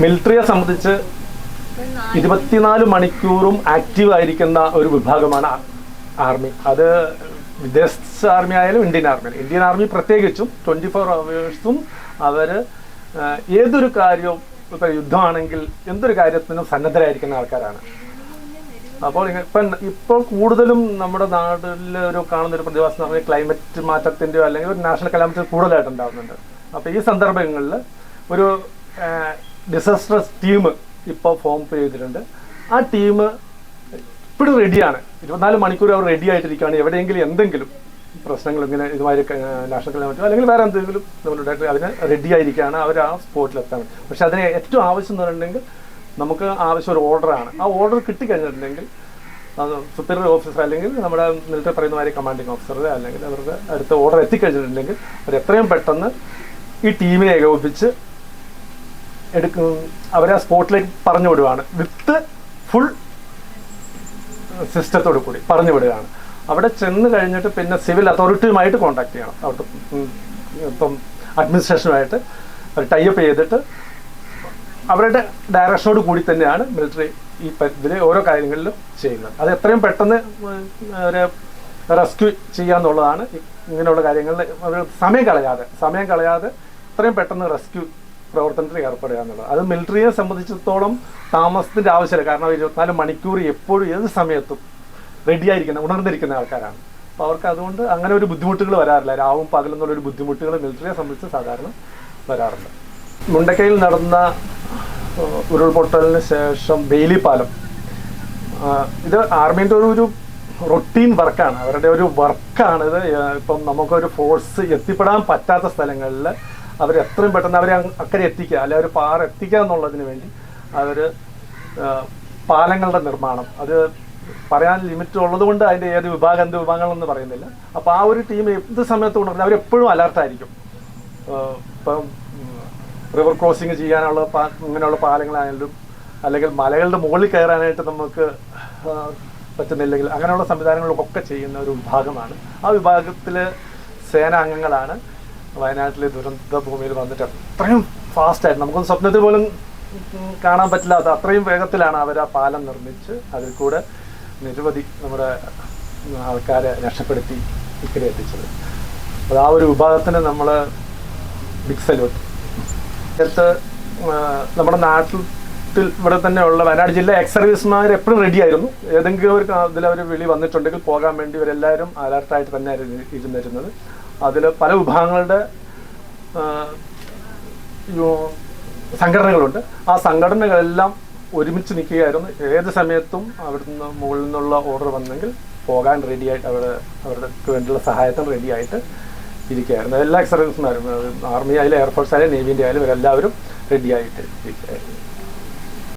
മിലിറ്ററിയെ സംബന്ധിച്ച് ഇരുപത്തിനാല് മണിക്കൂറും ആക്റ്റീവ് ആയിരിക്കുന്ന ഒരു വിഭാഗമാണ് ആർമി അത് വിദേശ ആർമി ആയാലും ഇന്ത്യൻ ആർമി ഇന്ത്യൻ ആർമി പ്രത്യേകിച്ചും ട്വന്റി ഫോർ അവേഴ്സും അവർ ഏതൊരു കാര്യവും ഇപ്പോൾ യുദ്ധമാണെങ്കിൽ എന്തൊരു കാര്യത്തിനും സന്നദ്ധരായിരിക്കുന്ന ആൾക്കാരാണ്. അപ്പോൾ ഇപ്പം ഇപ്പോൾ കൂടുതലും നമ്മുടെ നാട്ടിൽ ഒരു കാണുന്ന ഒരു പ്രതിഭാസം എന്ന് പറഞ്ഞാൽ ക്ലൈമറ്റ് മാറ്റത്തിന്റെയോ അല്ലെങ്കിൽ ഒരു നാഷണൽ കലാമിറ്റി കൂടുതലായിട്ട് ഉണ്ടാകുന്നുണ്ട് അപ്പോൾ ഈ സന്ദർഭങ്ങളിൽ ഒരു ഡിസാസ്റ്റർസ് ടീം ഇപ്പോൾ ഫോം ചെയ്തിട്ടുണ്ട്. ആ ടീം ഇപ്പോഴും റെഡിയാണ് ഇരുപത്തിനാല് മണിക്കൂർ അവർ റെഡി ആയിട്ടിരിക്കുകയാണ്. എവിടെയെങ്കിലും എന്തെങ്കിലും പ്രശ്നങ്ങൾ ഇങ്ങനെ ഇതുമായി നാഷണൽ മറ്റോ അല്ലെങ്കിൽ വേറെ എന്തെങ്കിലും നമ്മളുടെ അതിന് റെഡി ആയിരിക്കുകയാണ്. അവർ ആ സ്പോട്ടിലെത്താൻ പക്ഷെ അതിന് ഏറ്റവും ആവശ്യം എന്ന് പറഞ്ഞിട്ടുണ്ടെങ്കിൽ നമുക്ക് ആവശ്യം ഒരു ഓർഡറാണ് ആ ഓർഡർ കിട്ടിക്കഴിഞ്ഞിട്ടുണ്ടെങ്കിൽ സുപ്പീരിയർ ഓഫീസർ അല്ലെങ്കിൽ നമ്മുടെ മിലിറ്ററി പറയുന്ന മാതിരി കമാൻഡിങ് ഓഫീസർ അല്ലെങ്കിൽ അവരുടെ അടുത്ത ഓർഡർ എത്തിക്കഴിഞ്ഞിട്ടുണ്ടെങ്കിൽ അവർ എത്രയും പെട്ടെന്ന് ഈ ടീമിനെ ഏകോപിപ്പിച്ച് എടുക്കും അവരെ സ്പോട്ടിലേക്ക് പറഞ്ഞു വിടുകയാണ് വിത്ത് ഫുൾ സിസ്റ്റത്തോട് കൂടി പറഞ്ഞു വിടുകയാണ്. അവിടെ ചെന്ന് കഴിഞ്ഞിട്ട് പിന്നെ സിവിൽ അതോറിറ്റിയുമായിട്ട് കോൺടാക്ട് ചെയ്യണം. അവിടുത്തെ ഇപ്പം അഡ്മിനിസ്ട്രേഷനുമായിട്ട് ടൈപ്പ് ചെയ്തിട്ട് അവരുടെ ഡയറക്ഷനോട് കൂടി തന്നെയാണ് മിലിറ്ററി ഈ ഇതിൽ ഓരോ കാര്യങ്ങളിലും ചെയ്യുന്നത്. അത് എത്രയും പെട്ടെന്ന് അവരെ റെസ്ക്യൂ ചെയ്യാന്നുള്ളതാണ് ഇങ്ങനെയുള്ള കാര്യങ്ങളിൽ സമയം കളയാതെ സമയം കളയാതെ എത്രയും പെട്ടെന്ന് റെസ്ക്യൂ പ്രവർത്തനത്തിൽ ഏർപ്പെടുക എന്നുള്ളത്. അത് മിലിറ്ററിയെ സംബന്ധിച്ചിടത്തോളം താമസത്തിന്റെ ആവശ്യമില്ല. കാരണം ഇരുപത്തിനാല് മണിക്കൂർ എപ്പോഴും ഏത് സമയത്തും റെഡിയായിരിക്കുന്ന ഉണർന്നിരിക്കുന്ന ആൾക്കാരാണ്. അപ്പോൾ അവർക്ക് അതുകൊണ്ട് അങ്ങനെ ഒരു ബുദ്ധിമുട്ടുകൾ വരാറില്ല. രാവും പകലും എന്നുള്ള ഒരു ബുദ്ധിമുട്ടുകൾ മിലിറ്ററിയെ സംബന്ധിച്ച് സാധാരണ വരാറുണ്ട്. മുണ്ടക്കയിൽ നടന്ന ഉരുൾപൊട്ടലിന് ശേഷം ബെയിലി പാലം ഇത് ആർമീന്റെ ഒരു ഒരു റൊട്ടീൻ വർക്കാണ് അവരുടെ ഒരു വർക്കാണിത് ഇപ്പം നമുക്കൊരു ഫോഴ്സ് എത്തിപ്പെടാൻ പറ്റാത്ത സ്ഥലങ്ങളിൽ അവർ എത്രയും പെട്ടെന്ന് അവരെ അക്കരെ എത്തിക്കുക. അല്ലെ അവർ പാറ എത്തിക്കുക എന്നുള്ളതിന് വേണ്ടി അവർ പാലങ്ങളുടെ നിർമ്മാണം. അത് പറയാൻ ലിമിറ്റ് ഉള്ളത് കൊണ്ട് അതിന്റെ ഏത് വിഭാഗം എന്ത് വിഭാഗങ്ങളെന്ന് പറയുന്നില്ല. അപ്പോൾ ആ ഒരു ടീം എന്ത് സമയത്ത് കൊണ്ടുവരുന്നത് അവരെപ്പോഴും അലർട്ടായിരിക്കും ഇപ്പം റിവർ ക്രോസിങ് ചെയ്യാനുള്ള പാ ഇങ്ങനെയുള്ള പാലങ്ങളായാലും അല്ലെങ്കിൽ മലകളുടെ മുകളിൽ കയറാനായിട്ട് നമുക്ക് പറ്റുന്നില്ലെങ്കിൽ അങ്ങനെയുള്ള സംവിധാനങ്ങളൊക്കെ ചെയ്യുന്ന ഒരു വിഭാഗമാണ്. ആ വിഭാഗത്തിൽ സേനാംഗങ്ങളാണ് വയനാട്ടിലെ ദുരന്ത ഭൂമിയിൽ വന്നിട്ട് അത്രയും ഫാസ്റ്റായിട്ട് നമുക്കൊന്ന് സ്വപ്നത്തിൽ പോലും കാണാൻ പറ്റില്ലാത്ത അത്രയും വേഗത്തിലാണ് അവർ ആ പാലം നിർമ്മിച്ച് അതിൽ കൂടെ നിരവധി നമ്മുടെ ആൾക്കാരെ രക്ഷപ്പെടുത്തി ഇക്കരെ എത്തിച്ചത്. അത് ആ ഒരു വിഭാഗത്തിന് നമ്മൾ ബിഗ് സല്യൂട്ട് അടുത്ത് നമ്മുടെ നാട്ടിൽ ഇവിടെ തന്നെ ഉള്ള വയനാട് ജില്ല എക്സ് സർവീസ്മാർ എപ്പോഴും റെഡി ആയിരുന്നു. ഏതെങ്കിലും ഒരു ഇതിൽ അവർ വിളി വന്നിട്ടുണ്ടെങ്കിൽ പോകാൻ വേണ്ടി ഇവരെല്ലാവരും അലർട്ടായിട്ട് തന്നെ ഇരുന്നിരുന്നത്. അതിൽ പല വിഭാഗങ്ങളുടെ സംഘടനകളുണ്ട്. ആ സംഘടനകളെല്ലാം ഒരുമിച്ച് നിൽക്കുകയായിരുന്നു. ഏത് സമയത്തും അവിടുന്ന് മുകളിൽ നിന്നുള്ള ഓർഡർ വന്നെങ്കിൽ പോകാൻ റെഡിയായിട്ട് അവിടെ അവർക്ക് വേണ്ടിയുള്ള സഹായത്തിന് റെഡിയായിട്ട് ഇരിക്കുകയായിരുന്നു. എല്ലാ എക്സർവീസുമാരും ആർമി ആയാലും എയർഫോഴ്സ് ആയാലും നേവിന്റെ ആയാലും ഇവരെല്ലാവരും റെഡിയായിട്ട് ഇരിക്കുകയായിരുന്നു.